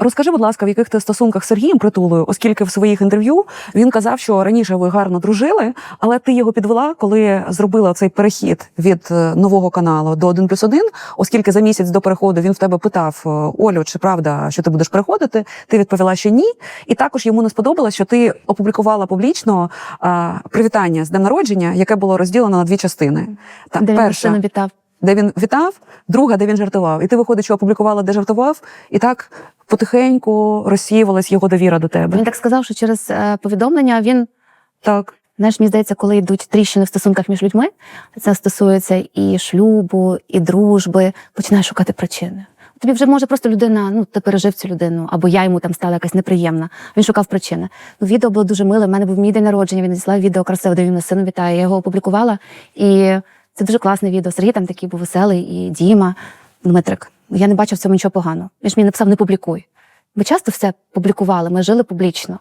Розкажи, будь ласка, в яких ти стосунках з Сергієм Притулою, оскільки в своїх інтерв'ю він казав, що раніше ви гарно дружили, але ти його підвела, коли зробила цей перехід від е, нового каналу до 1 плюс 1, оскільки за місяць до переходу він в тебе питав е, Олю, чи правда, що ти будеш переходити? Ти відповіла, що ні. І також йому не сподобалось, що ти опублікувала публічно а, привітання з днем народження, яке було розділено на дві частини. Та Де він перша сина вітав. де він вітав, друга, де він жартував. І ти виходить, що опублікувала, де жартував, і так потихеньку розсіювалась його довіра до тебе. Він так сказав, що через е, повідомлення він Так. Знаєш, мені здається, коли йдуть тріщини в стосунках між людьми, це стосується і шлюбу, і дружби, починаєш шукати причини. Тобі вже може просто людина, ну ти пережив цю людину, або я йому там стала якась неприємна. Він шукав причини. Ну, відео було дуже миле. У мене був мій день народження. Він надіслав відео красиве, де він мене сину вітає. Я його опублікувала, і це дуже класне відео. Сергій там такий був веселий, і Діма, Дмитрик. Я не бачив в цьому нічого поганого. Він ж мені написав, не публікуй. Ми часто все публікували, ми жили публічно.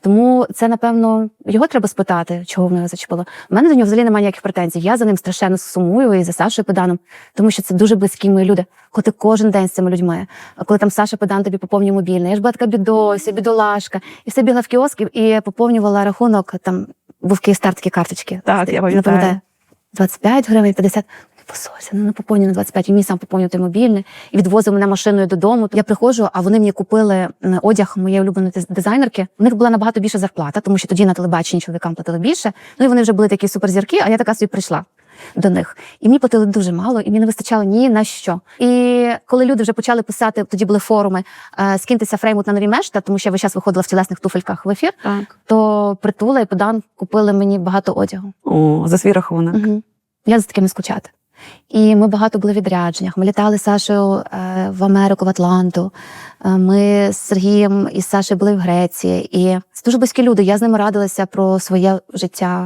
Тому це, напевно, його треба спитати, чого воно зачепило. У мене до нього взагалі немає ніяких претензій. Я за ним страшенно сумую і за Сашою Педаном, тому що це дуже близькі мої люди. Коли ти кожен день з цими людьми, коли там Саша Педан тобі поповнює мобільний, я ж була така бідося, бідолашка, і все бігла в кіоски і поповнювала рахунок. Там був Київстар такі карточки. Так, я пам'ятаю. 25 гривень, 50. Посолься, ну не поповню на 25. Він мені сам поповнював той мобільний і відвозив мене машиною додому. Я приходжу, а вони мені купили одяг моєї улюбленої дизайнерки. У них була набагато більша зарплата, тому що тоді на телебаченні чоловікам платили більше. Ну і вони вже були такі суперзірки, а я така собі прийшла. До них і мені платили дуже мало, і мені не вистачало ні на що. І коли люди вже почали писати, тоді були форуми е, скиньтеся фреймут на нові мешта, тому що я весь час виходила в тілесних туфельках в ефір. Так. То притула і подан купили мені багато одягу. О, за свій рахунок. Угу. Я за таким не скучати. І ми багато були в відрядженнях. Ми літали з Сашою е, в Америку, в Атланту. Е, ми з Сергієм і з були в Греції. І це дуже близькі люди. Я з ними радилася про своє життя